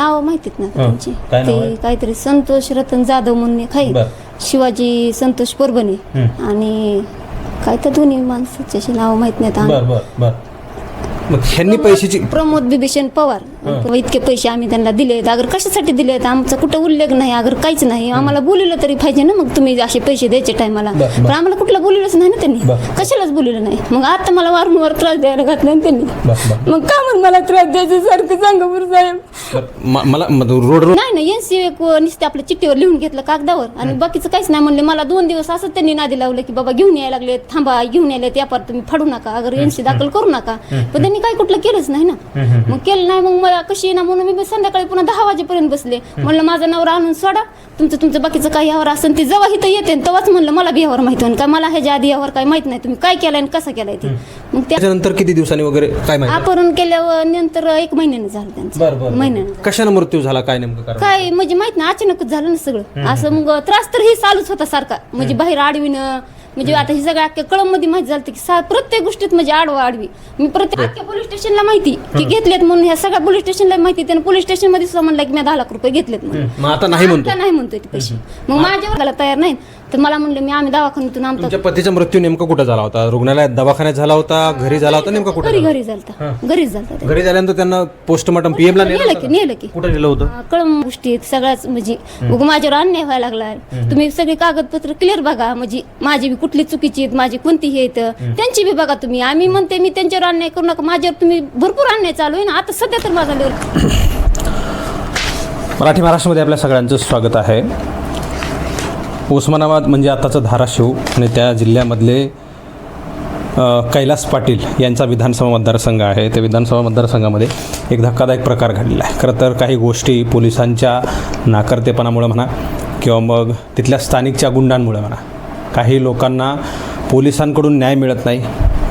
नाव माहितीत ना हं. त्यांची काय नाव आहे? ते काहीतरी संतोष रतन जाधव म्हणून बर. शिवाजी संतोष परभणी हं. आणि काय तर दोन्ही माणसाची नाव माहीत नाहीत बर बर बर मग ह्यांनी पैशाची प्रमोद बिभीषण पवार इतके पैसे आम्ही त्यांना दिलेत अगर कशासाठी दिलेत आमचा कुठं उल्लेख नाही अगर काहीच नाही. आम्हाला बोलवलं तरी पाहिजे ना मग तुम्ही असे पैसे द्यायचे टायमाला. पण आम्हाला कुठलं बोलवलंच नाही ना त्यांनी. कशालाच बोलवलं नाही. मग आता मला वारंवार त्रास द्यायला घातला ना त्यांनी. मग का म्हणून मला त्रास द्यायचे सारखं सांगा बरं साहेब? मला रोड नाही नाही. एनसी एक नुसते आपल्या चिठ्ठीवर लिहून घेतलं कागदावर. आणि बाकीचं काहीच नाही म्हणले. मला दोन दिवस असं त्यांनी नादी लावलं की बाबा घेऊन यायला लागले थांबा घेऊन यायला व्यापार तुम्ही फाडू नका. अगर एनसी दाखल करू नका. पण त्यांनी काही कुठलं केलंच नाही ना. मग केलं नाही मग मला कशी ना म्हणून मी संध्याकाळी पुन्हा दहा वाजेपर्यंत बसले. म्हणलं माझा नवरा आणून सोडा. तुमचं तुमचं बाकीचं काही यावर असेल ते जेव्हा इथं येते तेव्हाच म्हणलं मला बी यावर माहिती काय मला ह्याच्या आधी यावर काय माहीत नाही. तुम्ही काय केलंय आणि कसं केलंय ते? मग त्या त्याच्यानंतर किती दिवसांनी वगैरे काय माहिती? अपहरण केल्यावर नंतर एक महिन्यानं झालं बरं, त्यांचं बरं. महिन्यानं. कशाने मृत्यू झाला? काय नेमकं कारण? काय म्हणजे माहीत ना अचानकच झालं ना सगळं. असं मग त्रास तर हे चालूच होता सारखा. म्हणजे बाहेर आडविणं म्हणजे आता हे सगळं अख्ख्या कळममध्ये माहिती झालं की सा- प्रत्येक गोष्टीत म्हणजे आडवा आडवी. मी प्रत्येक अख्ख्या पोलीस स्टेशनला माहिती की घेतलेत म्हणून ह्या सगळ्या पोलीस स्टेशनला माहिती त्याने पोलीस स्टेशनमध्ये सुद्धा म्हणलं की मी दहा लाख रुपये घेतलेत म्हणून. मग आता नाही म्हणतो. आता नाही म्हणतोय ते पैसे. मग माझ्यावर घालायला तयार नाही. तर मला म्हणलं मी आम्ही दवाखान्यातून आमचा तुमच्या पतीचा मृत्यू नेमका कुठं झाला होता? रुग्णालयात दवाखान्यात झाला होता? घरी झाला होता नेमका कुठे घरी घरी झालता. घरीच झालता ते. घरी झाल्यानंतर त्यांना पोस्टमार्टम पीएम ला नेलं की? नेलं की. कुठं नेलं होतं? कळम गोष्टी सगळ्याच म्हणजे उगा माझ्यावर अन्याय व्हायला लागलाय. तुम्ही सगळे कागदपत्र क्लिअर बघा. म्हणजे माझी बी कुठली चुकीची आहेत माझी कोणती हे आहेत त्यांची बी बघा तुम्ही. आम्ही म्हणते मी त्यांच्यावर अन्याय करू नका. माझ्यावर तुम्ही भरपूर अन्याय चालू आहे ना. आता सध्या तर माझा मराठी महाराष्ट्रामध्ये आपल्या सगळ्यांचं स्वागत आहे. उस्मानाबाद म्हणजे आताचं धाराशिव आणि त्या जिल्ह्यामधले कैलास पाटील यांचा विधानसभा मतदारसंघ आहे. त्या विधानसभा मतदारसंघामध्ये एक धक्कादायक प्रकार घडलेला आहे. खरं तर काही गोष्टी पोलिसांच्या नाकर्तेपणामुळं म्हणा किंवा मग तिथल्या स्थानिकच्या गुंडांमुळे म्हणा काही लोकांना पोलिसांकडून न्याय मिळत नाही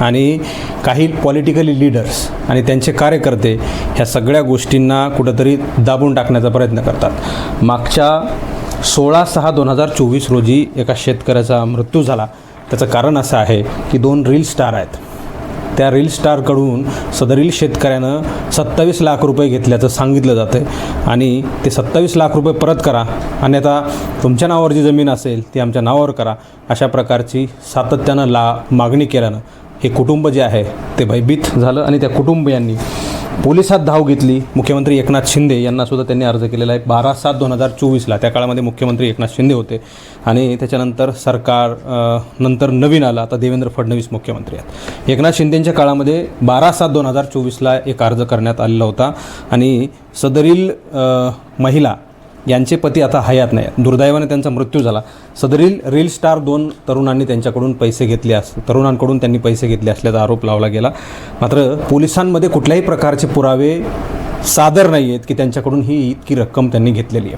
आणि काही पॉलिटिकली लीडर्स आणि त्यांचे कार्यकर्ते ह्या सगळ्या गोष्टींना कुठंतरी दाबून टाकण्याचा प्रयत्न करतात. मागच्या सोळा सहा दोन हजार चोवीस रोजी एका शेतकऱ्याचा मृत्यू झाला. त्याचं कारण असं आहे की दोन रील स्टार आहेत. त्या रील स्टारकडून सदरील शेतकऱ्यानं सत्तावीस लाख रुपये घेतल्याचं सांगितलं जातं आणि ते सत्तावीस लाख रुपये परत करा. आणि आता तुमच्या नावावर जी जमीन असेल ती आमच्या नावावर करा. अशा प्रकारची सातत्यानं ला मागणी केल्यानं हे कुटुंब जे आहे ते भयभीत झालं आणि त्या कुटुंबियांनी पोलिसात धाव घेतली. मुख्यमंत्री एकनाथ शिंदे यांना सुद्धा त्यांनी अर्ज केलेला आहे. बारा सात दोन हजार चोवीसला. त्या काळामध्ये मुख्यमंत्री एकनाथ शिंदे होते. आणि त्याच्यानंतर सरकार नंतर नवीन आला. आता देवेंद्र फडणवीस मुख्यमंत्री आहेत. एकनाथ शिंदेच्या काळामध्ये बारा सात दोन हजार चोवीसला एक अर्ज करण्यात आलेला होता. आणि सदरील महिला यांचे पती आता हयात नाही दुर्दैवाने त्यांचा मृत्यू झाला. सदरील रील स्टार दोन तरुणांनी त्यांच्याकडून पैसे घेतले अस तरुणांकडून त्यांनी पैसे घेतले असल्याचा आरोप लावला गेला. मात्र पोलिसांमध्ये कुठल्याही प्रकारचे पुरावे सादर नाही आहेत की त्यांच्याकडून ही इतकी रक्कम त्यांनी घेतलेली आहे.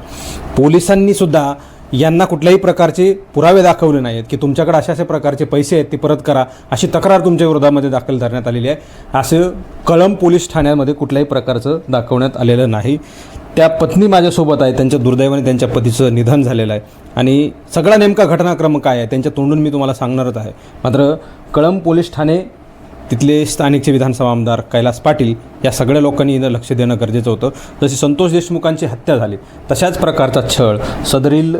पोलिसांनी सुद्धा यांना कुठल्याही प्रकारचे पुरावे दाखवले नाही आहेत की तुमच्याकडे अशा अशा प्रकारचे पैसे आहेत ते परत करा अशी तक्रार तुमच्या विरोधामध्ये दाखल करण्यात आलेली आहे. असं कळंब पोलीस ठाण्यामध्ये कुठल्याही प्रकारचं दाखवण्यात आलेलं नाही. त्या पत्नी माझ्यासोबत आहे त्यांच्या दुर्दैवाने त्यांच्या पतीचं निधन झालेलं आहे. आणि सगळा नेमका घटनाक्रम काय आहे त्यांच्या तोंडून मी तुम्हाला सांगणारच आहे. मात्र कळंब पोलीस ठाणे तिथले स्थानिकचे विधानसभा आमदार कैलास पाटील या सगळ्या लोकांनी इथं लक्ष देणं गरजेचं होतं. जशी संतोष देशमुखांची हत्या झाली तशाच प्रकारचा छळ सदरील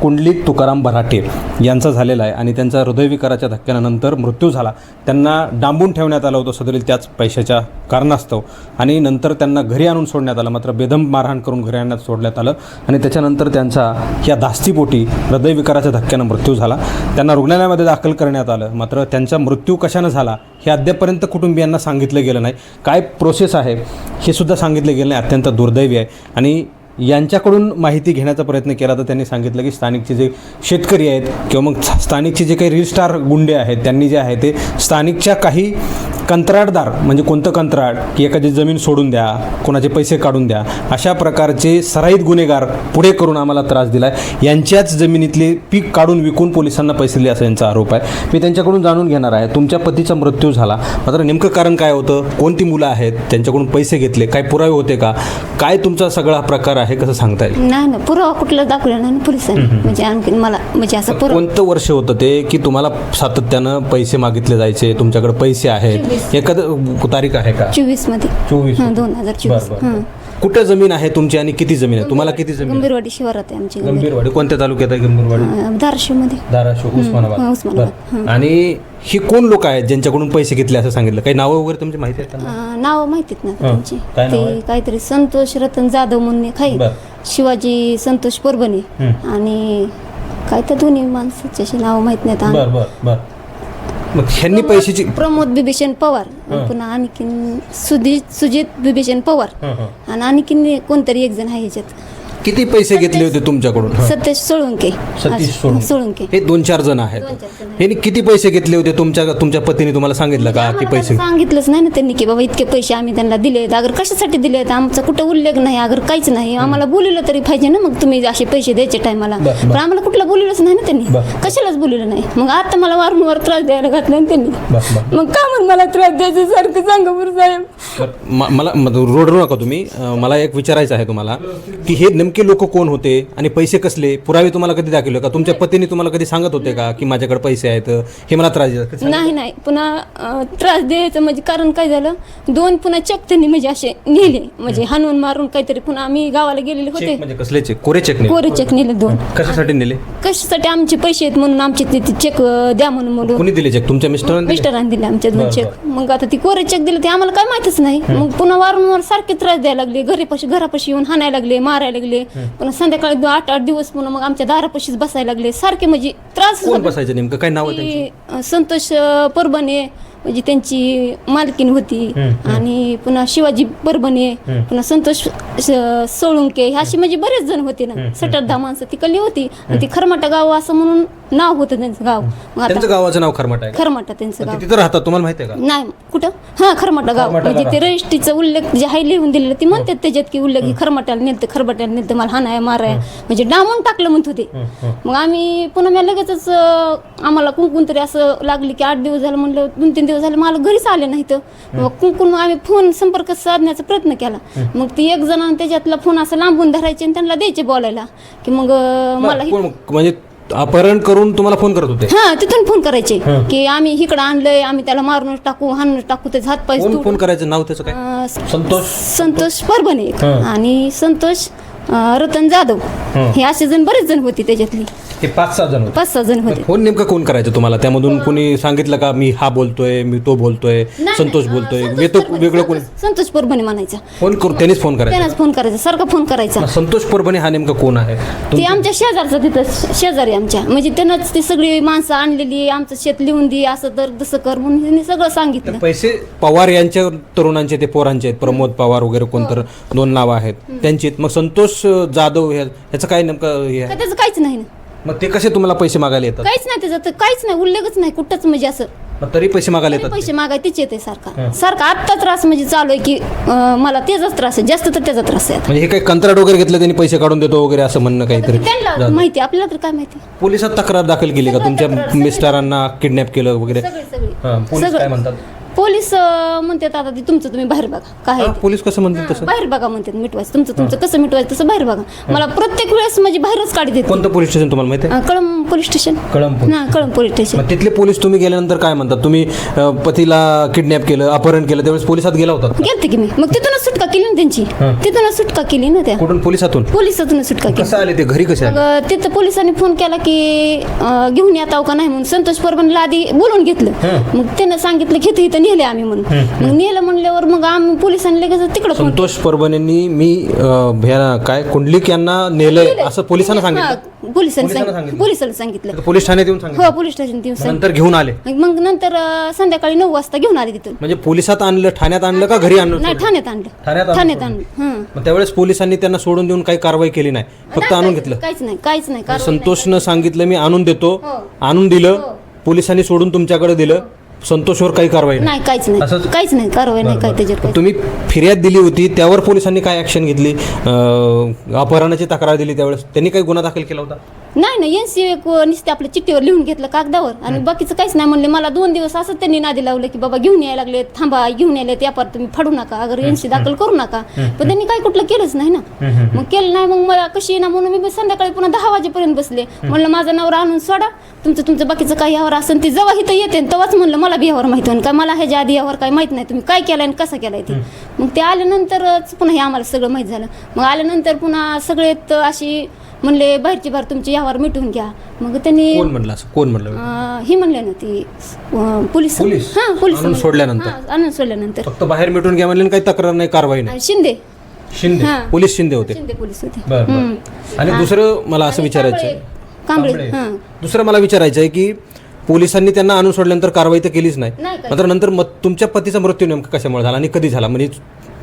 कुंडलिक तुकाराम बराटे यांचा झालेला आहे आणि त्यांचा हृदयविकाराच्या धक्क्यानंतर मृत्यू झाला. त्यांना डांबून ठेवण्यात आलं होतं सदरील त्याच पैशाच्या कारणास्तव आणि नंतर त्यांना घरी आणून सोडण्यात आलं मात्र बेदम मारहाण करून घरी आणण्यात सोडण्यात आलं आणि त्याच्यानंतर त्यांचा या धास्तीपोटी हृदयविकाराच्या धक्क्यानं मृत्यू झाला. त्यांना रुग्णालयामध्ये दाखल करण्यात आलं मात्र त्यांचा मृत्यू कशानं झाला हे अद्यापर्यंत कुटुंबियांना सांगितलं गेलं नाही. काय प्रोसेस आहे हे सुद्धा सांगितलं गेलं नाही अत्यंत दुर्दैवी आहे. आणि यांच्याकडून माहिती घेण्याचा प्रयत्न केला तर त्यांनी सांगितलं की स्थानिकचे जे शेतकरी आहेत किंवा मग स्थानिकचे जे काही रिलस्टार गुंडे आहेत त्यांनी जे आहे ते स्थानिकच्या काही कंत्राटदार म्हणजे कोणतं कंत्राट की एखादी जमीन सोडून द्या कोणाचे पैसे काढून द्या अशा प्रकारचे सराईत गुन्हेगार पुढे करून आम्हाला त्रास दिला आहे यांच्याच जमिनीतले पीक काढून विकून पोलिसांना पैसे दिले असा यांचा आरोप आहे. मी त्यांच्याकडून जाणून घेणार आहे तुमच्या पतीचा मृत्यू झाला. मात्र नेमकं कारण काय होतं? कोणती मुलं आहेत? त्यांच्याकडून पैसे घेतले? काय पुरावे होते का? काय तुमचा सगळा प्रकार आहे? कसं सांगता येईल? नाही ना पुरावा कुठला दाखवला नाही ना पोलिसांनी. म्हणजे आणखीन मला म्हणजे असं पुरावा कोणतं वर्ष होतं ते की तुम्हाला सातत्यानं पैसे मागितले जायचे तुमच्याकडे पैसे आहेत? एखादं तारीख आहे का? चोवीसमध्ये चोवीस हं, दोन हजार चोवीस. बरं, बरं. हं. कुठं जमीन आहे तुमची आणि किती जमीन आहे? तुम्हाला किती जमीन आहे? गंभीरवाडी शिवारात आहे आमची गंभीर. गंभीरवाडी. कोणत्या तालुक्यात आहे गंभीरवाडी? धाराशिवमध्ये. धाराशिव उस्मानाबाद. हा, उस्मानाबाद, बरं. आणि ही कोण लोक आहेत ज्यांच्याकडून पैसे घेतले असं सांगितलं? काही नावं वगैरे तुमची माहिती आहेत त्यांना नाव माहितीत ना त्यांची. काय नाव आहे? ते काहीतरी संतोष रतन जाधव म्हणून बरं. शिवाजी संतोष परभणी. हं. आणि काय त्या दोन्ही माणसाची नाव माहीत नाहीत आम्हाला. बर बर बर. मग ह्यांनी पैशाची प्रमोद बिभीषण पवार पुन्हा आणखीन सुजित सुजित बिभीषण पवार. आणि आणखीन कोणतरी एक जण आहे ह्याच्यात. किती पैसे घेतले होते तुमच्याकडून. सतीश सोळुंके. सतीश सोळुंके. सोळुंके. हे दोन चार जण आहेत. दोन चार जण ह्यांनी किती पैसे घेतले होते तुमच्या तुमच्या पतीने तुम्हाला सांगितलं का? की आम्हाला पैसे सांगितलंच नाही ना त्यांनी की बाबा इतके पैसे आम्ही त्यांना दिले अगर कशासाठी दिले आमचा कुठं उल्लेख नाही अगर काहीच नाही. आम्हाला बोललं तरी पाहिजे ना मग तुम्ही असे पैसे द्यायचे टायमाला. बरं, बरं. पण आम्हाला कुठलं बोललेलंच नाही ना त्यांनी. बरं. कशालाच बोललेलं नाही. मग आता मला वारंवार त्रास द्यायला घातला ना त्यांनी. मग का म्हणून मला त्रास द्यायचं? सारखं सांगा बरं साहेब. म- मला म- रोडरू नका तुम्ही. अं, मला एक विचारायचं आहे तुम्हाला की हे नेमके लोक कोण होते आणि पैसे कसले? पुरावे तुम्हाला कधी दाखवले का? तुमच्या पतीने तुम्हाला कधी सांगत होते का की माझ्याकडे पैसे आहेत हे मला त्रास देतात? नाही नाही. पुन्हा अं, त्रास द्यायचं म्हणजे कारण काय झालं? दोन पुन्हा चक त्यांनी म्हणजे असे नेले. म्हणजे हाणून मारून काहीतरी पुन्हा आम्ही गावाला गेलेले होते. म्हणजे कसले चेक कोरे चेक नाही कोरे चेक नेले दोन. कशासाठी नेले? कशासाठी आमचे पैसे आहेत म्हणून आमचे ते चेक द्या म्हणून म्हणून कोणी दिले चेक तुमच्या मिस्टरांनी दिले? मिस्टरांनी दिले आमच्या दोन बरं, चेक मग आता ती कोरे चेक दिले ते आम्हाला काय माहितच नाही. मग पुन्हा वारंवार सारखे त्रास द्यायला लागले. घरीपाशी घरापाशी येऊन हाणायला लागले मारायला लागले. पुन्हा संध्याकाळी दो- आठ आठ दिवस पुन्हा मग आमच्या दारापाशीच बसायला लागले. सारखे म्हणजे त्रास कोण बसायचं नेमकं? काय नाव आहे त्यांचं? की, अं, संतोष अं, परभणे म्हणजे त्यांची मालकीन होती आणि पुन्हा शिवाजी परभणे पुन्हा संतोष सोळुंके हे अशी म्हणजे बरेच जण होते ना. सटरदा माणसं ती कल्ली होती. आणि ती खरमाटा गाव असं म्हणून नाव होतं त्यांचं गाव. मग आता त्यांचं गावाचं नाव खरमाट आहे? खरमाटा त्यांचं गाव. तिथं राहतात तुम्हाला माहिती आहे का? नाही कुठं? हा खरमाटा गाव. खरमाटा म्हणजे गाव. ते रजिस्ट्रीचा उल्लेख जे आहे लिहून दिलेलं ते म्हणतात त्याच्यात की उल्लेख हे खरमाट्याला नेलतं खरमाट्याला नेलतं मला हाणाय माराय. म्हणजे डामून टाकलं म्हणत होते. मग आम्ही पुन्हा मी लगेचच अं, आम्हाला कुंकून तरी असं लागली की आठ दिवस झालं म्हणलं दोन तीन दिवस झाले मला घरीच आले नाही तर मग कुंकून मग आम्ही फोन संपर्क साधण्याचा प्रयत्न केला. मग ती एक जण त्याच्यातला फोन असं लांबून धरायचे आणि त्यांना द्यायचे बोलायला. की मग मला हे- कोण- म्हणजे अपहरण करून तुम्हाला फोन करत होते? हा तिथून फोन करायचे. की आम्ही इकडं आणलंय आम्ही त्याला मारूनच टाकू हाणूनच टाकू त्याचे हात पाय कोण फोन करायचं? नाव त्याचं काय? संतोष. संतोष परभणे. एक. आणि संतोष अं, रतन जाधव. हं. हे असे जण बरेच जण होते त्याच्यातली. हे पाच सहा जण होते. पाच सहा जण होते. फोन नेमका कोण करायचं तुम्हाला? त्यामधून कोणी सांगितलं का मी हा बोलतोय मी तो बोलतोय संतोष बोलतोय वेतो वेगळं कोणी? संतोष परभणे म्हणायचा. फोन करू त्यांनीच फोन करायचा. त्यानंच फोन करायचा सारखा फोन करायचा. संतोष परभणे हा नेमका कोण आहे? तुम- ते आमच्या शेजारचा तिथं शेजारी आमच्या. म्हणजे त्यानंच ती सगळी माणसं आणलेली आमचं शेत लिहून दे असं तर तसं कर म्हणून त्यांनी सगळं सांगितलं. पैसे पवार यांच्या तरुणांचे ते पोरांचे आहेत प्रमोद पवार वगैरे कोणतर दोन नावं आहेत त्यांची आहेत. मग संतोष जाधव ह्या- ह्याचं काय नेमकं हे आहे? का त्याचं काहीच नाही ना. मग ते कसे तुम्हाला पैसे मागायला येतात? काहीच नाही त्याचं तर काहीच नाही उल्लेखच नाही कुठंच म्हणजे असं. मग तरी पैसे मागायला तरी येतात पैसे मागाय तिचे येते सारखा. सारखा आत्ता त्रास म्हणजे चालू आहे की अं, मला त्याचाच त्रास आहे जास्त तर त्याचा त्रास आहे आता. म्हणजे हे काही कंत्राट वगैरे घेतलं त्यांनी पैसे काढून देतो वगैरे असं म्हणणं काहीतरी? त्यांना माहिती आपल्याला तर काय माहिती? पोलिसात तक्रार दाखल केली का तुमच्या मिस्टरांना किडनॅप केलं वगैरे? सगळी सगळी. हां, पोलीस सगळं. काय म्हणतात? पोलीस अं, म्हणतात आता ते तुमचं तुम्ही बाहेर बघा. काय आहे ते. पोलीस कसं म्हणतात तसं? बाहेर बघा म्हणतात मिटवायचं. तुमचं तुमचं कसं मिटवायचं तसं बाहेर बघा. मला प्रत्येक वेळेस म्हणजे बाहेरच काढी देते कोणतं पोलीस स्टेशन तुम्हाला माहिती आहे? अं, कळंब पोलीस स्टेशन. कळंब ना कळंब पोलीस स्टेशन. मग तिथले पोलीस तुम्ही गेल्यानंतर काय म्हणतात? तुम्ही अं, पतीला किडनॅप केलं अपहरण केलं त्यावेळेस पोलिसात गेला होता? गेलते की मी. मग तिथूनच सुटका केली ना त्यांची. तिथूनच सुटका केली ना त्या. कुठून? पोलिसातून? पोलिसातूनच सुटका केली. कसं आले ते? घरी कसे आले? मग तिथं पोलिसांनी फोन केला की अं, घेऊन येताव का नाही म्हणून. संतोष परबनला आधी बोलून घेतलं. मग त्यानं सांगितलं घेतं इथं नेले आम्ही म्हणून. मग नेलं म्हणल्यावर मग आम्ही पोलिसांनी लगेच तिकडं फोन संतोष परभणेंनी मी अं, ह्या काय कुंडलिक यांना नेलंय असं पोलिसांना सांगितलं? हा, पोलिसांनी सांगितलं. पोलिसांनी सांगितलं. पोलीस ठाण्यात येऊन सांगितलं. हो पोलीस स्टेशन दिवस नंतर घेऊन आले. मग नंतर अं, संध्याकाळी नऊ वाजता घेऊन आले तिथून. म्हणजे पोलिसात आणलं ठाण्यात आणलं का घरी आणलं नाही ठाण्यात आणलं. ठाण्यात आणलं ठाण्यात सोडून. आणलं. हं. मग त्यावेळेस पोलिसांनी त्यांना सोडून देऊन काही कारवाई केली नाही. फक्त आणून घेतलं. काहीच नाही काहीच नाही. संतोषनं सांगितलं मी आणून देतो. हो. आणून दिलं. पोलिसांनी सोडून तुमच्याकडे दिलं. संतोषवर काही कारवाई नाही. नाही काहीच नाही. असंच? काहीच नाही कारवाई नाही काय त्याच्यावर काही. तुम्ही फिर्याद दिली होती त्यावर पोलिसांनी काय ऍक्शन घेतली? अं, अपहरणाची तक्रार दिली त्यावेळेस. त्यांनी काही गुन्हा दाखल केला होता? नाही ना एन सी नुसते आपल्या चिठ्ठीवर लिहून घेतलं कागदावर. आणि बाकीचं काहीच नाही म्हणले. मला दोन दिवस असंच त्यांनी नादी लावलं की बाबा घेऊन यायला लागले थांबा घेऊन यायला व्यापार तुम्ही फाडू नका. अगर एन सी दाखल करू नका. पण त्यांनी काही कुठलं केलंच नाही ना. मग केलं नाही. मग मला कशी ना म्हणून मी संध्याकाळी पुन्हा दहा वाजेपर्यंत बसले. म्हणलं माझा नवरा आणून सोडा. तुमचं तुमचं बाकीचं काही यावर असेल ते जेव्हा इथं येते. तेव्हाच म्हणलं मला बी यावर माहिती होईल का मला ह्याच्या आधी यावर काय माहीत नाही. तुम्ही काय केलंय आणि कसं केलंय ते? मग ते आल्यानंतरच पुन्हा हे आम्हाला सगळं माहीत झालं. मग आल्यानंतर पुन्हा सगळे त अशी म्हणले बाहेरची बाहेर तुमची यावर मिटवून घ्या मग त्यांनी कोण म्हणलं असं कोण म्हणलं अं, हे म्हणले ना ती अं, पोलीस पोलीस? हा पोलीस आणून म्हणले. सोडल्यानंतर? हा, आणून सोडल्यानंतर फक्त बाहेर मिटून घ्या म्हणले आणि काही तक्रार नाही कारवाई नाही शिंदे शिंदे हा. पोलीस शिंदे होते शिंदे पोलीस होते बरं, बरं. हम्म. आणि दुसरं मला असं विचारायचं आहे कांबळे कांबळे. हा दुसरं मला विचारायचं आहे की पोलिसांनी त्यांना आणून सोडल्यानंतर कारवाई तर केलीच नाही. मात्र नंतर मग तुमच्या पतीचा मृत्यू नेमका कशामुळे झाला आणि कधी झाला म्हणजे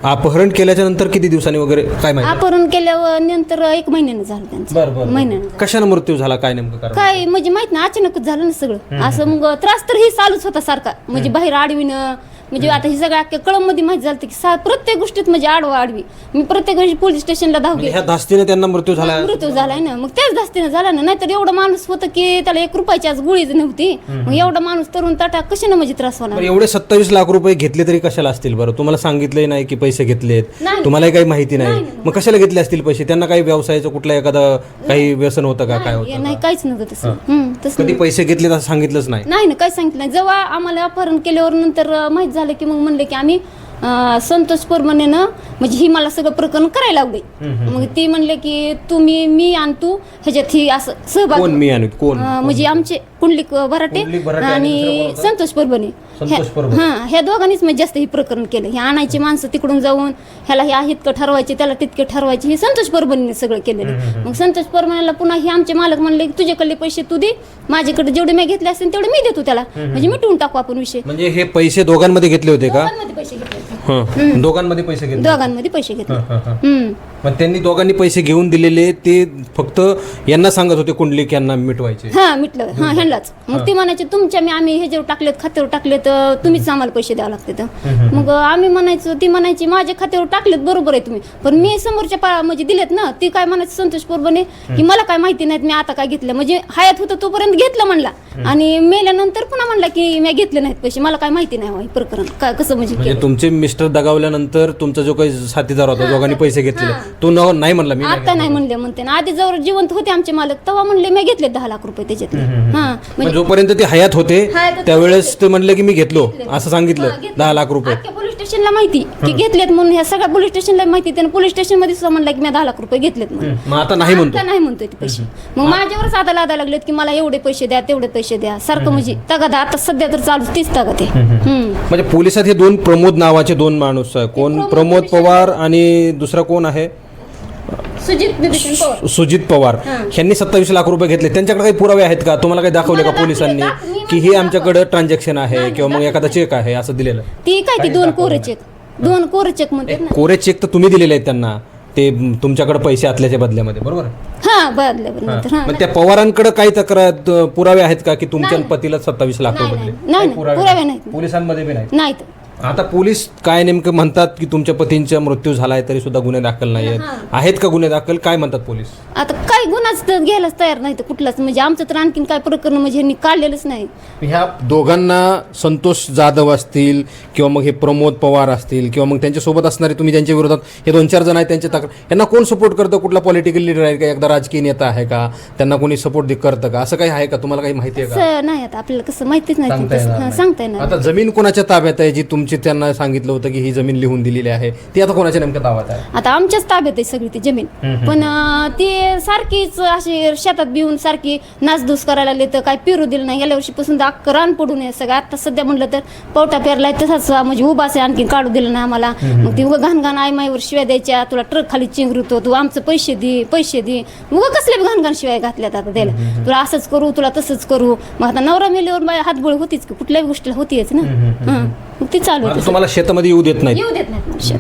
अपहरण केल्याच्यानंतर किती दिवसांनी वगैरे काय माहिती? अपहरण केल्यावर नंतर एक महिन्यानं झालं त्यांचं. बरं बरं महिन्यानं. कशाने मृत्यू झाला? काय नेमकं कारण? काय म्हणजे माहीत ना अचानकच झालं ना सगळं. असं मग त्रास तर हे चालूच होता सारखा. म्हणजे बाहेर आडविणं म्हणजे आता हे सगळं अख्ख्या कळममध्ये माहीत झालं की सा- प्रत्येक गोष्टीत म्हणजे आडवा आडवी. मी प्रत्येक वेळी पोलीस स्टेशनला धाव म्हणजे ह्या धास्तीने त्यांना मृत्यू झाला? मृत्यू झालाय ना. मग त्याच धास्तीनं झाला ना. नाहीतर एवढा माणूस होतं की त्याला एक रुपयाची आज गोळीच नव्हती. मग एवढा माणूस तरुण ताटा कशाने म्हणजे त्रास होणार? बरं, एवढे सत्तावीस लाख रुपये घेतले तरी कशाला असतील बरं? तुम्हाला सांगितलंही नाही की पैसे घेतलेत? नाही. तुम्हालाही काही माहिती नाही. मग कशाला घेतले असतील पैसे? त्यांना काही व्यवसायाचं कुठलं एखादं काही व्यसन होतं का? काय होतं? नाही काहीच नव्हतं तसं. हम्म, तसं कधी पैसे घेतलेत असं सांगितलंच नाही. नाही ना काही सांगितलं नाही. जेव्हा आम्हाला अपहरण केल्यावर नंतर अं, माहीत झालं की मग म्हणले की आम्ही अं, संतोष परमानेनं म्हणजे ही मला सगळं प्रकरण करायला लावले. मग ती म्हणले की तुम्ही मी आणि तू ह्याच्यात ही असं सहभाग कोण मी आणि कोण? अं, म्हणजे आमचे कुंडलिक भराटे कुंडलिक भराटे आणि दुसरं कोण? संतोष परभणी संतोष परभणी. हा ह्या दोघांनीच म्हणजे जास्त हे प्रकरण केलं. हे आणायची माणसं तिकडून जाऊन ह्याला हे इतकं ठरवायचे त्याला तितके ठरवायचे हे संतोष परभणीने सगळं केलेलं. मग संतोष परभणीला पुन्हा हे आमचे मालक म्हणले की तुझ्याकडले पैसे तू दे माझ्याकडे जेवढे मी घेतले असतील तेवढे मी देतो त्याला. म्हणजे मिटवून टाकू आपण विषय. म्हणजे हे पैसे दोघांमध्ये घेतले होते का? दोघांमध्ये पैसे घेतले. दोघांमध्ये पैसे घेतले. दोघांमध्ये पैसे घेतले. हम्म मग त्यांनी दोघांनी पैसे घेऊन दिलेले ते फक्त यांना सांगत होते कुंडलिक यांना मिटवायचे. हा मिटलं. हा ह्यांनाच. मग ती म्हणायचे तुमच्या मी आम्ही ह्याच्यावर टाकलेत खात्यावर टाकलेत अं, तुम्हीच आम्हाला पैसे द्यावे लागतात मग आम्ही म्हणायचो ती म्हणायची माझ्या खात्यावर टाकलेत बरोबर आहे तुम्ही. पण मी समोरच्या पा म्हणजे दिलेत ना ती काय म्हणायची संतोष परबने की मला काय माहिती नाहीत मी आता काय घेतलं. म्हणजे हयात होतं तोपर्यंत घेतलं म्हणला. आणि मेल्यानंतर पुन्हा म्हणला की मी घेतले नाहीत पैसे मला काय माहिती नाही हो हे प्रकरण. काय कसं म्हणजे म्हणजे. तुमचे मिस्टर दगावल्यानंतर तुमचा जो काही साथीदार होता दोघांनी पैसे घेतलेले. तो न- नाही म्हणला मी आता नाही म्हणले. म्हणते ना. आधी जवळ जिवंत होते आमचे मालक तेव्हा म्हणले मी घेतले दहा लाख रुपये त्याच्यातले. हा म्हणजे जोपर्यंत ते हयात होते हयात होते. त्यावेळेस ते म्हणले की मी घेतलो असं सांगितलं दहा लाख रुपये. अख्ख्या पोलीस स्टेशनला माहिती की घेतलेत म्हणून ह्या सगळ्या पोलीस स्टेशनला माहिती त्यानं पोलीस स्टेशनमध्ये सुद्धा म्हणलं की मी दहा लाख रुपये घेतलेत म्हणून. मग आता नाही म्हणतो. आता नाही म्हणतोय ते पैसे. मग माझ्यावरच आता लादा लागलेत की मला एवढे पैसे द्या तेवढे पैसे द्या. सारखं म्हणजे तगादा आता सध्या तर चालू तीच तगात आहे. हम्म. म्हणजे पोलिसात हे दोन प्रमोद नावाचे दोन माणूस आहे कोण? प्रमोद पवार आणि दुसरा कोण आहे? सुजित पवार सुजित पवार. यांनी सत्तावीस लाख रुपये घेतले. त्यांच्याकडे काही पुरावे आहेत का? तुम्हाला काही दाखवले का मला पोलिसांनी? दाखवले, की हे आमच्याकडे ट्रान्झॅक्शन आहे किंवा मग एखादा चेक आहे असं दिलेलं. ती काय ती दोन कोरे चेक दोन कोरे चेक म्हणतात ना. कोरे चेक तर तुम्ही दिलेले आहेत त्यांना. ते म, तुमच्याकडे पैसे आतल्याच्या बदल्यामध्ये बरोबर? आहे? हा. मग त्या पवारांकडे काही तक्रार पुरावे आहेत का की तुमच्या पतीला सत्तावीस लाख रुपये नाही. दिले? नाही, काही नाही. पुरावे नाहीत. पोलिसांमध्ये बी नाही. आता पोलीस काय नेमकं म्हणतात की तुमच्या पतींचा मृत्यू झालाय तरी सुद्धा गुन्हे दाखल नाही आहेत आहेत का गुन्हे दाखल? काय म्हणतात पोलीस? आता काय गुन्हाच तर घ्यायलाच तयार नाही तर कुठलाच. म्हणजे आमचं तर आणखीन काय प्रकरण म्हणजे ह्यांनी काढलेलंच नाही. ह्या दोघांना संतोष जाधव असतील किंवा मग हे प्रमोद पवार असतील किंवा मग त्यांच्यासोबत असणारे तुम्ही त्यांच्या विरोधात हे दोन चार जण आहेत त्यांच्या तक्रार यांना कोण सपोर्ट करतं? कुठला पॉलिटिकल लिडर आहे का? एकदा राजकीय नेता आहे का? त्यांना कोणी सपोर्ट करतं का? असं काही आहे का? तुम्हाला काही माहिती आहे का? असं नाही आता आपल्याला कसं माहितीच नाही सांगता तसं. येणार हा, नाही. सांगता येणार आता जमीन कोणाच्या ताब्यात आहे जी तुमची त्यांना सांगितलं होतं की ही जमीन लिहून दिलेली आहे. ती आता कोणाच्या नेमक्या ताब्यात आहे? आता आमच्याच ताब्यात आहे सगळी ती जमीन. पण अं, ती सारखीच अशी शेतात बिवून सारखी नाचधूस करायला लागले तर काय पेरू दिलं नाही. गेल्या वर्षीपासून तर अख्खं रान पडून आहे सगळं. आता सध्या म्हणलं तर पवटा पेरलाय तसाच म्हणजे उभाच आहे आणखी काढू दिलं नाही आम्हाला. मग ती उगा घाण घाण आई माईवर शिव्या द्यायच्या तुला ट्रक खाली चिंगरतो तू आमचं पैसे दे पैसे दे. उगा कसले बी घाण घाण शिवाय घातल्यात आता त्याला. तुला असंच करू तुला तसंच करू. मग आता नवरा मेल्यावर बाय हातबळ होतीच की कुठल्याही गोष्टीला होतीच ना. मग ती चालू आता होती. तुम्हाला शेतामध्ये येऊ देत नाही येऊ देत नाहीत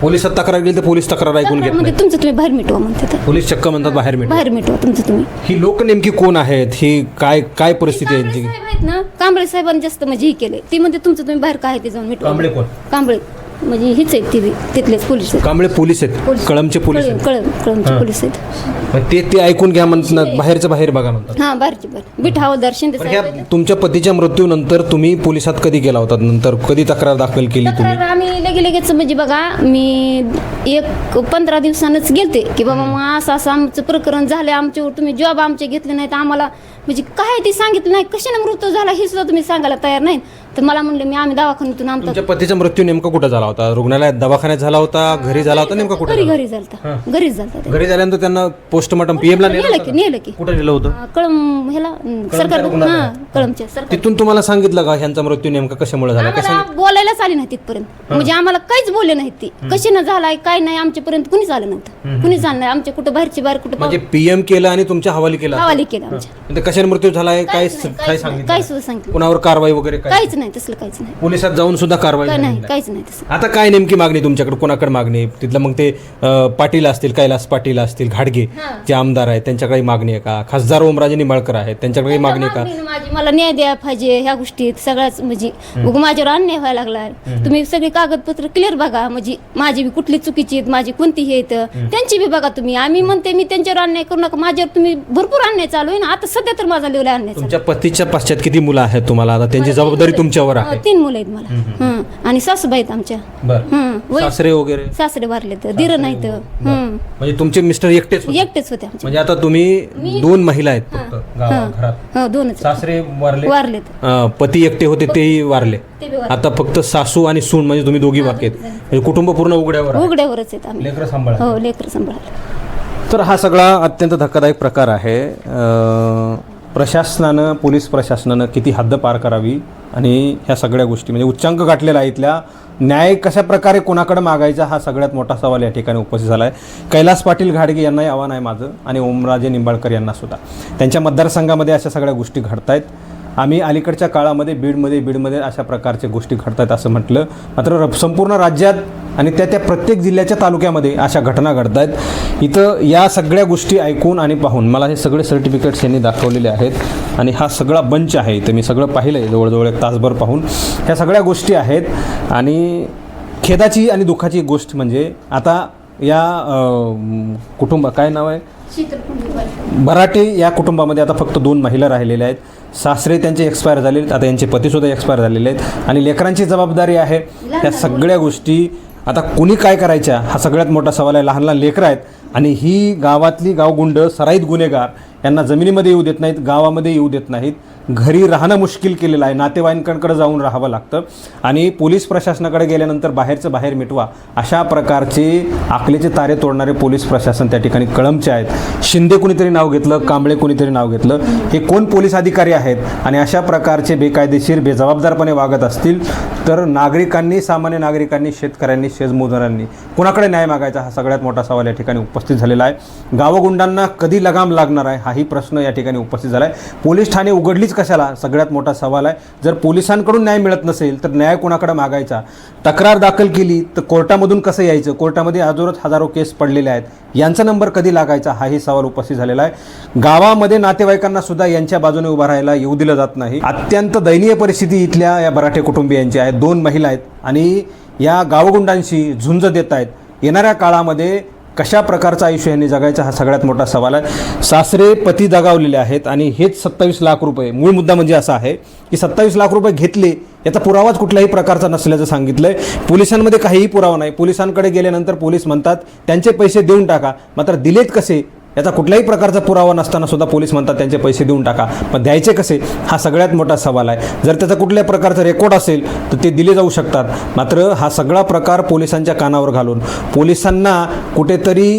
पोलिसात तक्रार गेली तर पोलीस तक्रार ऐकून घेत म्हणजे तुमचं तुम्ही बाहेर मिटवा म्हणते तर. पोलीस चक्क म्हणतात बाहेर मिळ बाहेर मिटवा तुमचं तुम्ही. ही लोक नेमकी कोण आहेत? ही काय काय परिस्थिती आहे कांबळे यांची? साहेब आहेत ना? कांबळे साहेबांनी जास्त म्हणजे हे केले ती म्हणते तुमचं तुम्ही बाहेर काय ते जाऊन मिटवा. कांबळे कोण? कांबळे. म्हणजे हीच आहेत ती तिथलेच पोलीस आहेत. कांबळे पोलीस आहेत. कळमचे पोलीस आहेत? कळम कळमचे पोलीस आहेत. मग ते ते ऐकून घ्या म्हणतात बाहेरचं बाहेर बघा म्हणतात. हा बारची बर पण साहेब ह्या तुमच्या पतीच्या मृत्यूनंतर तुम्ही पोलिसात कधी गेला होता? नंतर कधी तक्रार दाखल केली तुम्ही? तक्रार आम्ही लगे लगेच म्हणजे बघा मी एक पंधरा दिवसानंच गेलते की बाबा मग असं असं आमचं प्रकरण झालं आमच्यावर तुम्ही जॉब आमचे घेतले नाहीत आम्हाला म्हणजे काय ते सांगितलं नाही. कशाने मृत्यू झाला हे सुद्धा तुम्ही सांगायला तयार नाही तर मला म्हणलं मी आम्ही दवाखान्यातून आमचा तुमच्या पतीचा मृत्यू नेमका कुठं झाला होता? रुग्णालयात दवाखान्यात झाला होता? घरी झाला होता नेमका कुठे घरी घरी झालता. घरीच झालता ते. घरी झाल्यानंतर त्यांना पोस्टमार्टम पीएमला नेलं नेलं की नेलं की. कुठं नेलं होतं? कळम ह्याला अं, सरकार हा कळमच्या सरकार तिथून तुम्हाला सांगितलं का ह्यांचा मृत्यू नेमका कशामुळे झाला? आम्हाला बोलायलाच आली नाही तिथपर्यंत. म्हणजे आम्हाला काहीच बोलले नाहीत ती. कशानं झालाय काय नाही आमच्यापर्यंत कुणीच आलं नव्हतं. कुणीच आलं नाही. आमच्या कुठं बाहेरची बाहेर कुठं म्हणजे पीएम केलं आणि तुमच्या हवाली केला? हवाली केलं आमच्या. म्हणजे कशाने मृत्यू झालाय? काय काय सांगितलं? काहीच सांगितलं. कुणावर कारवाई वगैरे काय? काहीच नाही. तसलं काहीच नाही. पोलिसात जाऊन सुद्धा कारवाई नाही नाही. काहीच नाही तसं. आता काय नेमकी मागणी तुमच्याकडे? कोणाकडे मागणी? आहे? तिथलं मग ते अं, पाटील असतील कैलास पाटील असतील घाडगे जे आमदार आहेत त्यांच्याकडे मागणी आहे का? खासदार ओमराजे निंबाळकर आहेत त्यांच्याकडे काही मागणी आहे का? मागणी माझी मला न्याय द्या पाहिजे ह्या गोष्टीत सगळ्याच म्हणजे उग माझ्यावर अन्याय व्हायला लागलाय तुम्ही सगळी कागदपत्र क्लिअर बघा म्हणजे माझी बी कुठली चुकीची आहेत माझी कोणती हे आहेत त्यांची बी बघा तुम्ही. आम्ही म्हणते मी त्यांच्यावर अन्याय करू नका माझ्यावर तुम्ही भरपूर अन्याय चालू आहे ना. आता सध्या तर माझा लिवला अन्याय चालू आहे. तुमच्या पतीच्या पश्चात किती मुलं आहेत तुम्हाला? आता त्यांची जबाबदारी तुमच्यावर हो, आहे. तीन मुलं आहेत मला. हं. आणि सासूबाई आहेत आमच्या. बरं. हं. वय- सासरे वगैरे? सासरे वारले तर दिर नाही तर म्हणजे तुमचे मिस्टर एकटेच होते? एकटेच होते म्हणजे आता तुम्ही दोन महिला आहेत फक्त गावा- घरात. हो दोनच सासरे वारले? वारलेत. अं, पती एकटे होते तेही वारले. ते बी वारले. आता फक्त सासू आणि सून म्हणजे तुम्ही दोघी बाकी आहेत. म्हणजे कुटुंब पूर्ण उघड्यावर आहे. उघड्यावरच आहेत आम्ही. लेकरं सांभाळा हो लेकर सांभाळायला. तर हा सगळा अत्यंत धक्कादायक प्रकार आहे. अं, प्रशासनानं पोलीस प्रशासनानं किती हद्द पार करावी आणि ह्या सगळ्या गोष्टी म्हणजे उच्चांक गाठलेला आहे इथल्या. न्याय कशा प्रकारे कोणाकडे मागायचा हा सगळ्यात मोठा सवाल या ठिकाणी उपस्थित झाला आहे कैलास पाटील घाडगे यांनाही आव्हान आहे माझं आणि ओमराजे निंबाळकर यांना सुद्धा. त्यांच्या मतदारसंघामध्ये अशा सगळ्या गोष्टी घडत आहेत आम्ही अलीकडच्या काळामध्ये बीडमध्ये बीडमध्ये अशा प्रकारच्या गोष्टी घडतात असं म्हटलं. मात्र र- संपूर्ण राज्यात आणि त्या त्या प्रत्येक जिल्ह्याच्या तालुक्यामध्ये अशा घटना घडत आहेत इथं या सगळ्या गोष्टी ऐकून आणि पाहून मला हे सगळे सर्टिफिकेट्स यांनी दाखवलेले आहेत. आणि हा सगळा बंच आहे इथं. मी सगळं पाहिलं आहे जवळजवळ एक तासभर पाहून. ह्या सगळ्या गोष्टी आहेत. आणि खेदाची आणि दुःखाची गोष्ट म्हणजे आता या कुटुंब काय नाव आहे? मराठे या कुटुंबामध्ये आता फक्त दोन महिला राहिलेल्या आहेत. सासरे त्यांचे एक्सपायर झाले आता यांचे पतीसुद्धा एक्सपायर झालेले आहेत. आणि लेकरांची जबाबदारी आहे या सगळ्या गोष्टी. आता कुणी काय करायच्या? हा सगळ्यात मोठा सवाल आहे लहान लहान लेकरं आहेत. आणि ही गावातली गावगुंड सराईत गुन्हेगार. यांना जमिनीमध्ये येऊ देत नाहीत गावामध्ये येऊ देत नाहीत. घरी राहणं मुश्किल केलेलं आहे. नातेवाईकांकडे जाऊन राहावं लागतं. आणि पोलीस प्रशासनाकडे गेल्यानंतर बाहेरचं बाहेर मिटवा अशा प्रकारचे आकलेचे तारे तोडणारे पोलीस प्रशासन त्या ठिकाणी कळमचे आहेत. शिंदे कुणीतरी नाव घेतलं कांबळे कुणीतरी नाव घेतलं. हे कोण पोलीस अधिकारी आहेत? आणि अशा प्रकारचे बेकायदेशीर बेजबाबदारपणे वागत असतील तर नागरिकांनी सामान्य नागरिकांनी शेतकऱ्यांनी शेतमजुरांनी कुणाकडे न्याय मागायचा हा सगळ्यात मोठा सवाल या ठिकाणी उपस्थित झालेला आहे. गावगुंडांना कधी लगाम लागणार आहे? हाही प्रश्न या ठिकाणी उपस्थित झाला आहे पोलीस ठाणे उघडलीच कशाला? सगळ्यात मोठा सवाल आहे. जर पोलिसांकडून न्याय मिळत नसेल तर न्याय कोणाकडे मागायचा? तक्रार दाखल केली तर कोर्टामधून कसं यायचं? कोर्टामध्ये अजोरच हजारो केस पडलेले आहेत. यांचा नंबर कधी लागायचा? हाही सवाल उपस्थित झालेला आहे. गावामध्ये नातेवाईकांना सुद्धा यांच्या बाजूने उभा राहायला येऊ दिलं जात नाही. अत्यंत दयनीय परिस्थिती इथल्या या मराठे कुटुंबियांची आहे. दोन महिला आहेत आणि या गावगुंडांशी झुंज देत आहेत. येणाऱ्या काळामध्ये कशा प्रकारचं आयुष्य यांनी जगायचा हा सगळ्यात मोठा सवाल आहे. सासरे पती दगावलेले आहेत आणि हेच सत्तावीस लाख रुपये. मूळ मुद्दा म्हणजे असा आहे की सत्तावीस लाख रुपये घेतले याचा पुरावाच कुठल्याही प्रकारचा नसल्याचं सांगितलंय. पोलिसांमध्ये काहीही पुरावा नाही. पोलिसांकडे गेल्यानंतर पोलीस म्हणतात त्यांचे पैसे देऊन टाका. मात्र दिलेत कसे? याचा कुठल्याही प्रकारचा पुरावा नसताना सुद्धा पोलीस म्हणतात त्यांचे पैसे देऊन टाका. पण द्यायचे कसे? हा सगळ्यात मोठा सवाल आहे. जर त्याचा कुठल्या प्रकारचा रेकॉर्ड असेल तर ते दिले जाऊ शकतात. मात्र हा सगळा प्रकार पोलिसांच्या कानावर घालून पोलिसांना कुठेतरी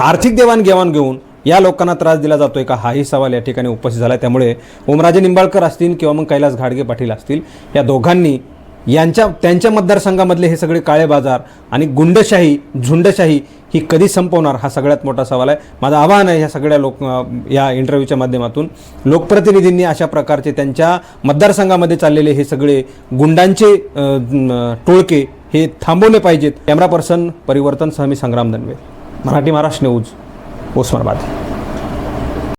आर्थिक देवाणघेवाण घेऊन या लोकांना त्रास दिला जातोय का? हाही सवाल या ठिकाणी उपस्थित झाला आहे त्यामुळे ओमराजे निंबाळकर असतील किंवा मग कैलास घाडगे पाटील असतील या दोघांनी यांच्या त्यांच्या मतदारसंघामधले हे सगळे काळे बाजार आणि गुंडशाही झुंडशाही ही कधी संपवणार हा सगळ्यात मोठा सवाल आहे. माझं आव्हान आहे ह्या सगळ्या लोक या इंटरव्ह्यूच्या माध्यमातून. लोकप्रतिनिधींनी अशा प्रकारचे त्यांच्या मतदारसंघामध्ये चाललेले हे सगळे गुंडांचे टोळके हे थांबवले पाहिजेत. कॅमेरा पर्सन परिवर्तन सहमी संग्राम दनवे मराठी महाराष्ट्र न्यूज उस्मानाबाद.